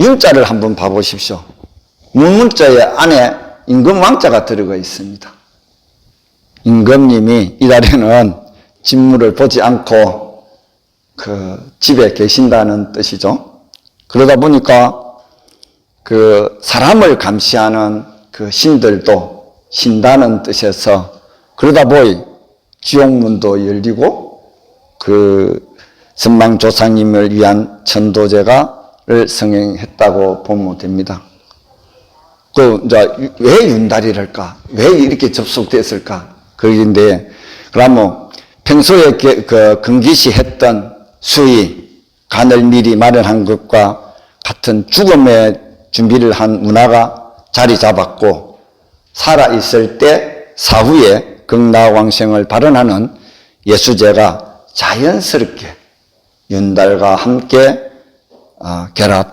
윤자를 한번 봐보십시오. 문문자의 안에 임금 왕자가 들어가 있습니다. 임금님이 이달에는 진물을 보지 않고 그 집에 계신다는 뜻이죠. 그러다 보니까 그 사람을 감시하는 그 신들도 신다는 뜻에서 그러다 보니 지옥문도 열리고 그 선망조상님을 위한 천도제가 를 성행했다고 보면 됩니다. 그, 이제, 왜 윤달이랄까? 왜 이렇게 접속됐을까? 그런데, 그러면 평소에 그, 그 금기시 했던 수의, 간을 미리 마련한 것과 같은 죽음의 준비를 한 문화가 자리 잡았고, 살아있을 때 사후에 극락왕생을 발언하는 예수제가 자연스럽게 윤달과 함께 어, 결합되어